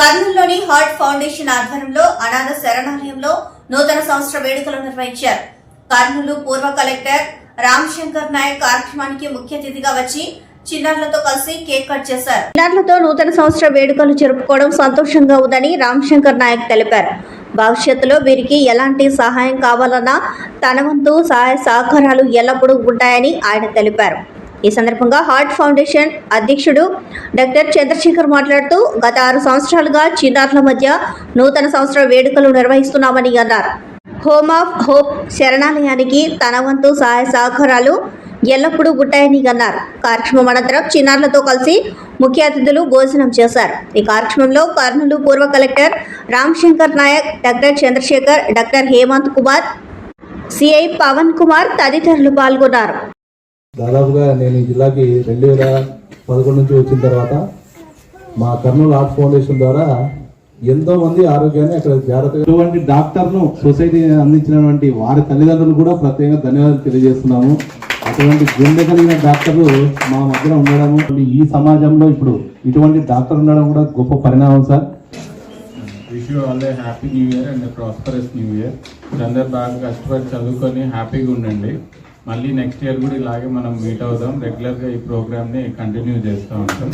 కర్నూలులోని heart foundation ఆధ్వర్యంలో అనాథ శరణాలయంలో నూతన సంవత్సర వేడుకలు నిర్వహించారు. కర్నూలు పూర్వ కలెక్టర్ రామశంకర్ నాయక్ కార్యక్రమానికి ముఖ్య అతిథిగా వచ్చి చిన్నారులతో కలిసి కేక్ కట్ చేశారు. చిన్నారులతో నూతన సంవత్సర వేడుకలు జరుపుకోవడం సంతోషంగా ఉందని రామ్ శంకర్ నాయక్ తెలిపారు. భవిష్యత్తులో వీరికి ఎలాంటి సహాయం కావాలన్నా తన వంతు సహాయ సహకారాలు ఎల్లప్పుడూ ఉంటాయని ఆయన తెలిపారు. ఈ సందర్భంగా హార్ట్ ఫౌండేషన్ అధ్యక్షుడు డాక్టర్ చంద్రశేఖర్ మాట్లాడుతూ గత ఆరు సంవత్సరాలుగా చిన్నారుల మధ్య నూతన సంవత్సర వేడుకలు నిర్వహిస్తున్నామని అన్నారు. హోమ్ ఆఫ్ హోప్ శరణాలయానికి తన వంతు సహాయ సహకారాలు ఎల్లప్పుడూ ఉంటాయని అన్నారు. కార్యక్రమం అనంతరం చిన్నారులతో కలిసి ముఖ్య అతిథులు భోజనం చేశారు. ఈ కార్యక్రమంలో కర్నూలు పూర్వ collector Ramashankar Nayak doctor Chandrashekar doctor Hemanth Kumar CI Pavan Kumar తదితరులు పాల్గొన్నారు. దాదాపుగా నేను ఈ జిల్లాకి రెండు వేల పదకొండు నుంచి వచ్చిన తర్వాత మా కర్నూలు ఆర్ట్ ఫౌండేషన్ ద్వారా ఎంతో మంది ఆరోగ్యాన్ని అక్కడ జాగ్రత్తగా ఇటువంటి డాక్టర్ను సొసైటీ అందించినటువంటి వారి తల్లిదండ్రులు కూడా ప్రత్యేకంగా ధన్యవాదాలు తెలియజేస్తున్నాము. అటువంటి గుండె కలిగిన డాక్టర్లు మా మధ్యన ఉండడము ఈ సమాజంలో ఇప్పుడు ఇటువంటి డాక్టర్ ఉండడం కూడా గొప్ప పరిణామం sir. Wish you all a happy new year and prosperous new year అందరు బాగా కష్టపడి చదువుకొని హ్యాపీగా ఉండండి. మళ్ళీ నెక్స్ట్ ఇయర్ కూడా ఇలాగే మనం మీట్ అవుదాం. రెగ్యులర్గా ఈ ప్రోగ్రామ్ని కంటిన్యూ చేస్తూ ఉంటాం.